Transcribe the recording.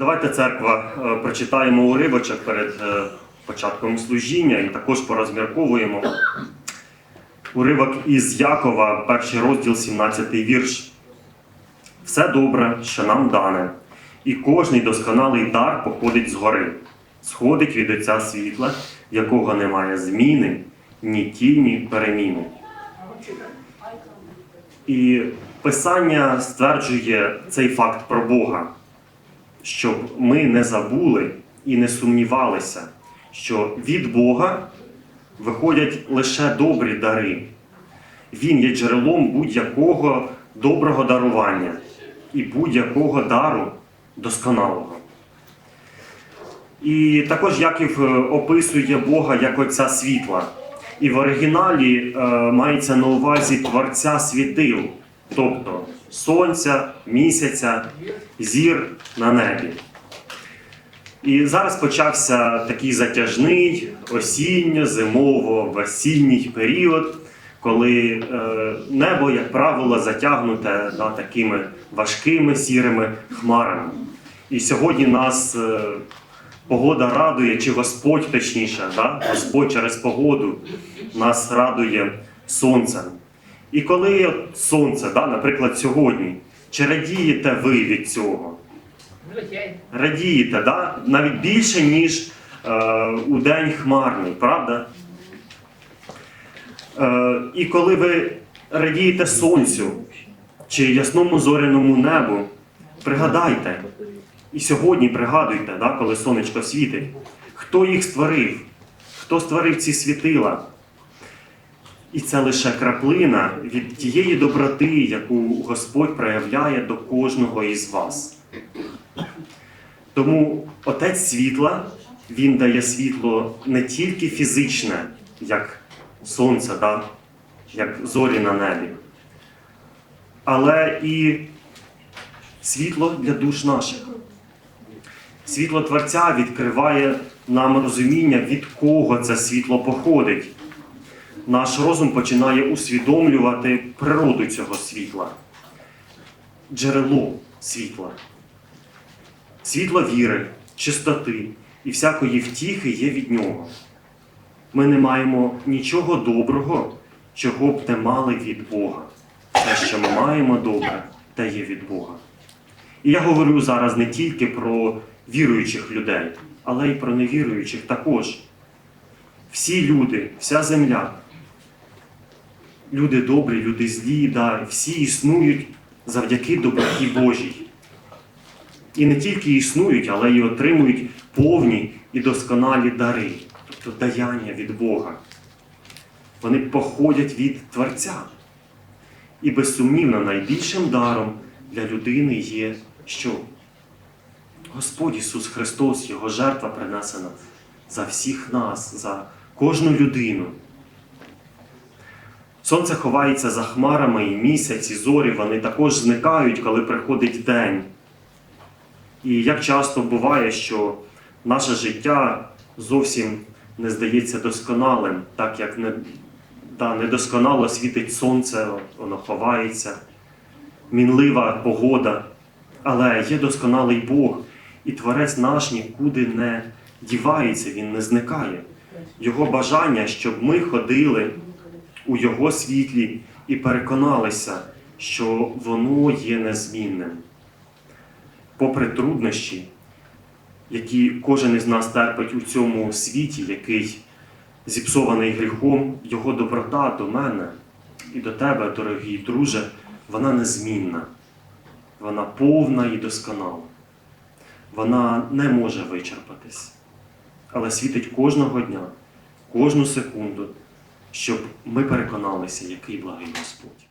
Давайте церква е, прочитаємо уривочок перед е, початком служіння і також порозмірковуємо. Уривок із Якова, перший розділ, 17 вірш. Все добре, що нам дане, і кожний досконалий дар походить згори, сходить від Отця світла, якого немає зміни, ні тіні переміни. І Писання стверджує цей факт про Бога, щоб ми не забули і не сумнівалися, що від Бога виходять лише добрі дари. Він є джерелом будь-якого доброго дарування і будь-якого дару досконалого. І також Яків е, описує Бога як Отця світла. І в оригіналі е, мається на увазі Творця світил, тобто сонця, місяця, зір на небі. І зараз почався такий затяжний осінньо-зимово-весінній період, коли е, небо, як правило, затягнуте да, такими важкими сірими хмарами. І сьогодні нас е, погода радує, чи Господь точніше, да? Господь через погоду нас радує сонцем. І коли сонце, да, наприклад, сьогодні, чи радієте ви від цього? Радієте, да? навіть більше, ніж е, у день хмарний, правда? Е, і коли ви радієте сонцю чи ясному зоряному небу, пригадайте, і сьогодні пригадуйте, да, коли сонечко світить, хто їх створив, хто створив ці світила. І це лише краплина від тієї доброти, яку Господь проявляє до кожного із вас. Тому Отець світла, він дає світло не тільки фізичне, як сонце, да? як зорі на небі, але і світло для душ наших. Світло Творця відкриває нам розуміння, від кого це світло походить. Наш розум починає усвідомлювати природу цього світла, джерело світла. Світло віри, чистоти і всякої втіхи є від нього. Ми не маємо нічого доброго, чого б не мали від Бога. Те, що ми маємо добре, те є від Бога. І я говорю зараз не тільки про віруючих людей, але й про невіруючих також. Всі люди, вся земля, люди добрі, люди злі, да, всі існують завдяки доброті Божій. І не тільки існують, але й отримують повні і досконалі дари, тобто даяння від Бога. Вони походять від Творця. І безсумнівно найбільшим даром для людини є що? Господь Ісус Христос, Його жертва принесена за всіх нас, за кожну людину. Сонце ховається за хмарами, і місяць, і зорі вони також зникають, коли приходить день. І як часто буває, що наше життя зовсім не здається досконалим, так як не, да, недосконало світить сонце, воно ховається, мінлива погода. Але є досконалий Бог, і Творець наш нікуди не дівається, Він не зникає. Його бажання, щоб ми ходили у Його світлі і переконалися, що воно є незмінним. Попри труднощі, які кожен із нас терпить у цьому світі, який зіпсований гріхом, його доброта до мене і до тебе, дорогий друже, вона незмінна, вона повна і досконала. Вона не може вичерпатись, але світить кожного дня, кожну секунду, щоб ми переконалися, який благий Господь.